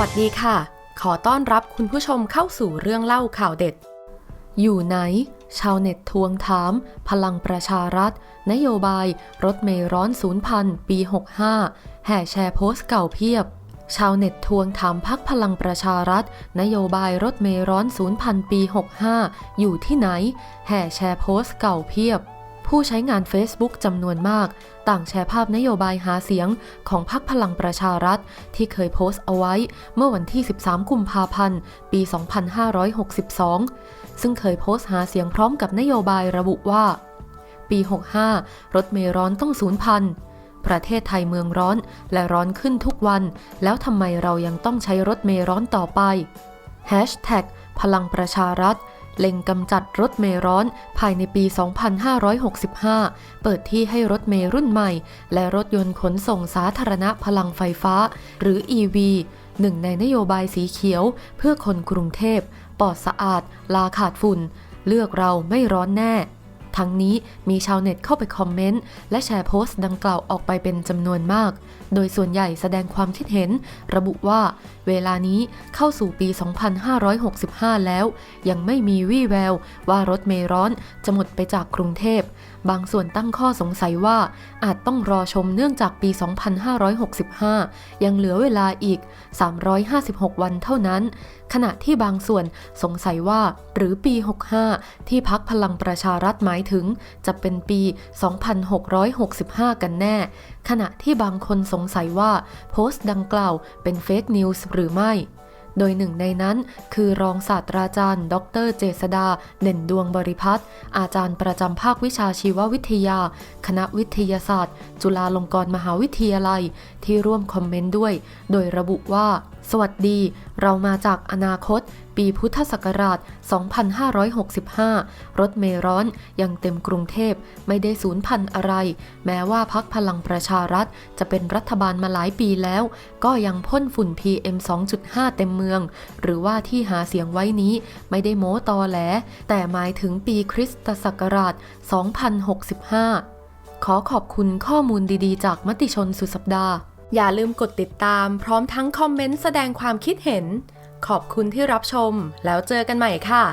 วัสดีค่ะ ขอต้อนรับคุณผู้ชมเข้าสู่เรื่องเล่าข่าวเด็ด อยู่ไหน ชาวเน็ตทวงถาม พลังประชารัฐ นโยบาย รถเมย์ร้อนศูนย์พันปี 65 แห่แชร์โพสต์เก่าเพียบ ชาวเน็ตทวงถามพักพลังประชารัฐ นโยบายรถเมย์ร้อนศูนย์พันปี 65 อยู่ที่ไหน แห่แชร์โพสต์เก่าเพียบ ผู้ใช้งาน Facebook จำนวนมาก ต่างแชร์ภาพนโยบายหาเสียงของพรรคพลังประชารัฐ ที่เคยโพสต์เอาไว้ เมื่อวันที่ 13 กุมภาพันธ์ ปี 2562 ซึ่งเคยโพสต์หาเสียงพร้อมกับนโยบายระบุว่า ปี 65 รถเมล์ร้อนต้องศูนย์พันประเทศไทยเมืองร้อนและร้อนขึ้นทุกวัน แล้วทำไมเรายังต้องใช้รถเมล์ร้อนต่อไป Hashtag พลังประชารัฐ เล็งกำจัดรถเมล์ร้อน ภายในปี 2565 เปิดที่ให้รถเมล์รุ่นใหม่ และรถยนต์ขนส่งสาธารณะพลังไฟฟ้า หรือ EV หนึ่งในนโยบายสีเขียว เพื่อคนกรุงเทพ ปลอดสะอาด ลาขาดฝุ่น เลือกเราไม่ร้อนแน่ ทั้งนี้มีชาวเน็ตเข้าไปคอมเมนต์ และแชร์โพสต์ดังกล่าวออกไปเป็นจำนวนมาก โดยส่วนใหญ่แสดงความคิดเห็น ระบุว่า เวลานี้เข้าสู่ปี 2565 แล้ว ยังไม่มีวี่แวว ว่ารถเมล์ร้อนจะหมดไปจากกรุงเทพ บางส่วนตั้งข้อสงสัยว่า อาจต้องรอชมเนื่องจากปี 2565 ยังเหลือเวลาอีก 356 วันเท่านั้น ขณะที่บางส่วนสงสัยว่า หรือปี 65 ที่พักพลังประชารัฐหมายถึงจะเป็นปี 2665 กันแน่ ขณะที่บางคนสงสัยว่าโพสต์ดังกล่าวเป็นเฟกนิวส์หรือไม่ โดยหนึ่งในนั้น คือรองศาสตราจารย์ ดร เจษดา เด่นดวงบริพัตรอาจารย์ประจำภาควิชาชีววิทยา คณะวิทยาศาสตร์ จุฬาลงกรณ์มหาวิทยาลัย ที่ร่วมคอมเมนต์ด้วย โดยระบุว่า สวัสดี เรามาจากอนาคต ปีพุทธศักราช 2565 รถเมร้อนยังเต็มกรุงเทพไม่ได้สูญพันธุ์อะไร แม้ว่าพักพลังประชารัฐ จะเป็นรัฐบาลมาหลายปีแล้ว ก็ยังพ่นฝุ่น PM 2.5 เต็มมือง หรือว่าที่หาเสียงไว้นี้ไม่ได้โม้ตอแหล แต่หมายถึงปีคริสตศักราช 2065 ขอขอบคุณข้อมูลดีๆ จากมติชนสุดสัปดาห์ อย่าลืมกดติดตาม พร้อมทั้งคอมเมนต์แสดงความคิดเห็น ขอบคุณที่รับชม แล้วเจอกันใหม่ค่ะ